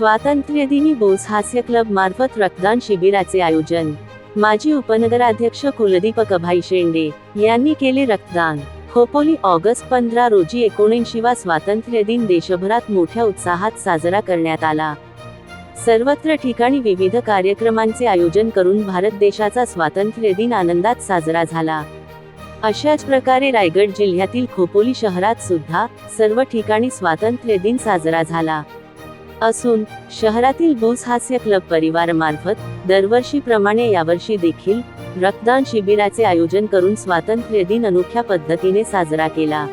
स्वातंत्र्यदिनी बोस हास्य क्लब मार्फत रक्तदान शिबिराचे आयोजन. माजी उपनगराध्यक्ष कुलदीपक अभाई शेंडे यांनी केले रक्तदान. खोपोली ऑगस्ट पंधरा रोजी एकोणऐंशीवा स्वातंत्र्य दिन देशभरात मोठ्या उत्साहात साजरा करण्यात आला. सर्वत्र ठिकाणी विविध कार्यक्रमांचे आयोजन करून भारत देशाचा स्वातंत्र्य दिन आनंदात साजरा झाला. अशाच प्रकारे रायगड जिल्ह्यातील खोपोली शहरात सुद्धा सर्व ठिकाणी स्वातंत्र्य दिन साजरा झाला. असून शहरातील बोस हास्य क्लब परिवारामार्फत दरवर्षीप्रमाणे यावर्षी देखील रक्तदान शिबिराचे आयोजन करून स्वातंत्र्य दिन अनोख्या पद्धतीने साजरा केला.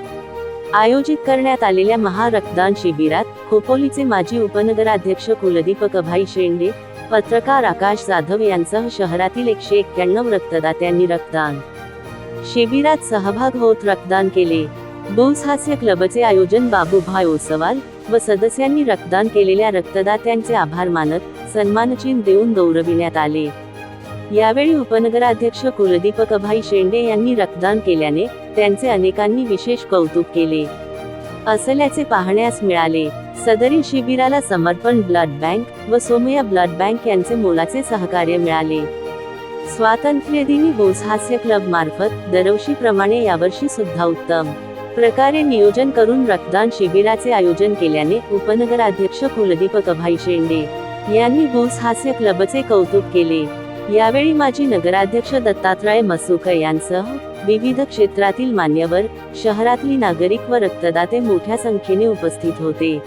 आयोजित करण्यात आलेल्या महारक्तदान शिबिरात खोपोलीचे माजी उपनगराध्यक्ष कुलदीप कभाई शेंडे पत्रकार आकाश जाधव यांसह शहरातील एकशे एक्क्याण्णव रक्तदात्यांनी रक्तदान शिबिरात सहभाग होत रक्तदान केले. बोस हास्य क्लबचे आयोजन बाबूभाई ओसवाल व सदस्यांनी रक्तदान केलेल्या रक्तदात्यांचे आभार मानत सन्मानचिन्ह देऊन गौरविण्यात आले. यावेळी उपनगराध्यक्ष कुलदीपकभाई शेंडे यांनी रक्तदान केल्याने त्यांचे अनेकांनी विशेष कौतुक केले. असल्याचे पाहण्यास मिळाले. सदरील शिबिराला समर्पण ब्लड बँक व सोमया ब्लड बँक यांचे मोलाचे सहकार्य मिळाले. स्वातंत्र्यदिनी बोस हास्य क्लब मार्फत दरवर्षीप्रमाणे यावर्षी सुद्धा उत्तम. प्रकारे नियोजन करून रक्तदान शिबिराचे आयोजन केल्याने उपनगराध्यक्ष कुलदीपक अभाई शेंडे यांनी बोस हास्य क्लबचे कौतुक केले. यावेळी माजी नगराध्यक्ष दत्तात्रय मसुक यांसह विविध क्षेत्रातील मान्यवर शहरातली नागरिक व रक्तदाते मोठ्या संख्येने उपस्थित होते.